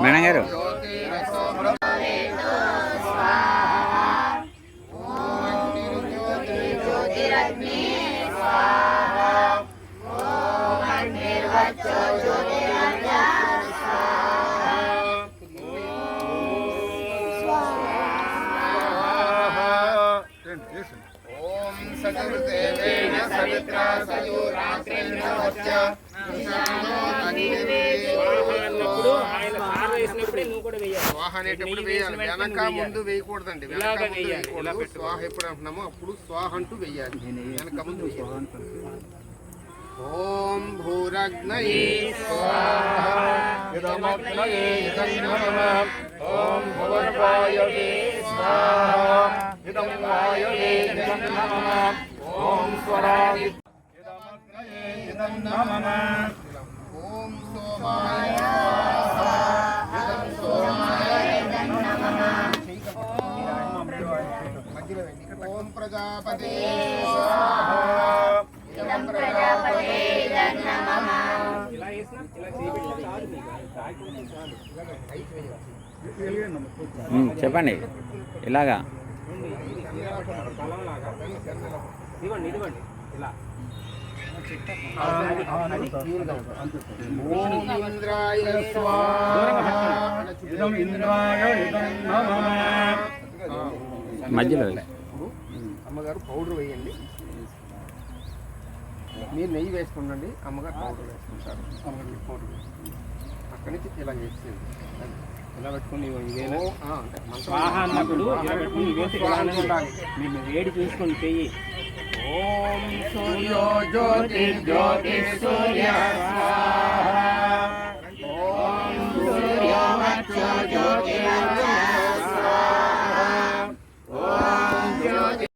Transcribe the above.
Menangero. Om ఆయన sir వేసినప్పుడే నువ్వు కూడా వేయాలి. స్వాహ అనేటప్పుడు వేయాలి. వెనక ముందు వేయకూడదండి. వెనక ఇలాగ ముందు వేయకూడదు. స్వాహ ఎప్పుడు అంటున్నామో అప్పుడు స్వాహ అంటూ వేయాలి. వెనక ముందు వేయాలి. ఓం భూరగ్నయే స్వాహ. ఓం భువర్వాయవే స్వాహ. ఓం స్వరాది ఓం సోమాయ ఓం చెప్పండి. ఇలాగా. ఇదిగోండి ఇదిగోండి. ఇలా. ఓం ఇంద్రాయ స్వాహ. ఇదం ఇంద్రాయ ఇదం మధ్యలో అమ్మగారు పౌడర్ వేయండి. మీరు నెయ్యి వేసుకుండండి అమ్మగారు పౌడర్ వేసుకుంటారు పౌడర్ అక్కడి నుంచి ఇలా చేసేది ఇలా పెట్టుకుని ఇలా పెట్టుకుని ఇవేసి ఇలా అనాలి. మీరు వేడి చూసుకొని చెయ్యి. ఓం సూర్యో జ్యోతి జ్యోతి సూర్య.